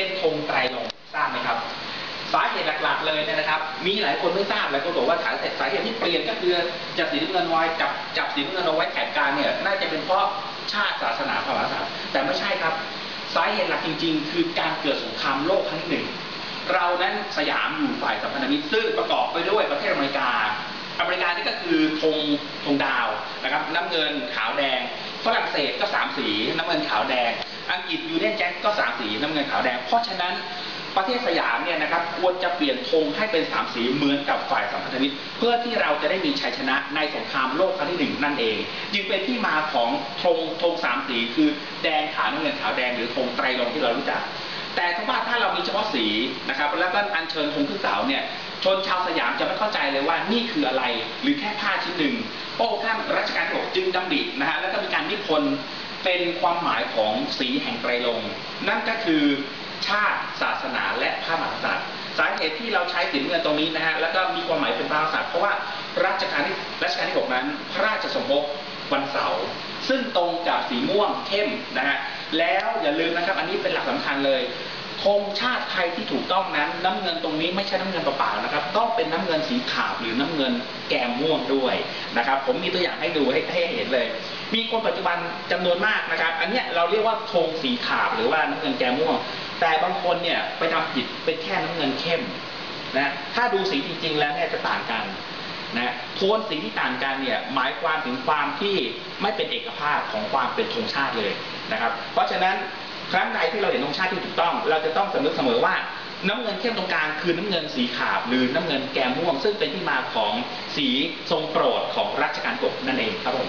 เป็นธงไตรรงค์ทราบไหมครับ สาเหตุหลักๆเลยนะครับ มีหลายคนไม่ทราบหลายคนบอกว่าสาเหตุสาเหตุที่เปลี่ยนก็คือจับสีน้ำเงินไว้จับจับสีน้ำเงินเอาไว้แถบกางเนี่ยน่าจะเป็นเพราะชาติศาสนาพระมหากษัตริย์แต่ไม่ใช่ครับ สาเหตุหลักจริง ๆ คือการเกิดสงครามโลกครั้งที่หนึ่งเรานั้นสยามอยู่ฝ่ายสัมพันธมิตรซึ่งประกอบไปด้วยประเทศอเมริกา อเมริกานี่ก็คือธงธงดาวนะครับ น้ำเงินขาวแดง ฝรั่งเศสก็สามสีน้ำเงินขาวแดง อังกฤษยูเนียนแจ็คก็สามสีน้ำเงินขาวแดง เพราะฉะนั้นประเทศสยามเนี่ยนะครับควรจะเปลี่ยนธงให้เป็นสามสีเหมือนกับฝ่ายสัมพันธมิตรเพื่อที่เราจะได้มีชัยชนะในสงครามโลกครั้งที่หนึ่งนั่นเอง จึงเป็นที่มาของธงธงสามสีคือแดงขาวน้ำเงินขาวแดงหรือธงไตรรงที่เรารู้จักแต่ถ้าว่าถ้าเรามีเฉพาะสีนะครับแล้วก็อัญเชิญธงขึ้นเสาเนี่ย ชนชาวสยามจะไม่เข้าใจเลยว่านี่คืออะไร หรือแค่ผ้าชิ้นหนึ่งพระองค์ท่านรัชกาลที่หกจึงดำรินะฮะแล้วก็มีการนิพนธ์เป็นความหมายของสีแห่งไตรรงนั่นก็คือชาติศาสนาและพระมหากษัตริย์สาเหตุที่เราใช้สีเงินตรงนี้นะฮะแล้วก็มีความหมายเป็นพระมหากษัตริย์เพราะว่ารัชกาลที่รัชกาลที่หกนั้น พระราชสมภพวันเสาร์ซึ่งตรงกับสีม่วงเข้มนะฮะแล้วอย่าลืมนะครับ อันนี้เป็นหลักสำคัญเลย ธงชาติไทยที่ถูกต้องนั้น น้ำเงินตรงนี้ไม่ใช่น้ำเงินเปล่าๆนะครับ ต้องเป็นน้ำเงินสีขาวหรือน้ำเงินแกมม่วงด้วยนะครับ ผมมีตัวอย่างให้ดูให้ให้เห็นเลย มีคนปัจจุบันจำนวนมากนะครับ อันเนี้ยเราเรียกว่าธงสีขาวหรือว่าน้ำเงินแกมม่วง แต่บางคนเนี่ยไปทำผิดเป็นแค่น้ำเงินเข้มนะถ้าดูสีจริง ๆ แล้วเนี่ยจะต่างกันนะโทนสีที่ต่างกันเนี่ยหมายความถึงความที่ไม่เป็นเอกภาพของความเป็นธงชาติเลยนะครับ เพราะฉะนั้น ครั้งใดที่เราเห็นธงชาติที่ถูกต้อง เราจะต้องสำนึกเสมอว่าน้ำเงินเข้มตรงกลางคือน้ำเงินสีขาวหรือน้ำเงินแกมม่วง ซึ่งเป็นที่มาของสีทรงโปรดของรัชกาลที่6นั่นเองครับผม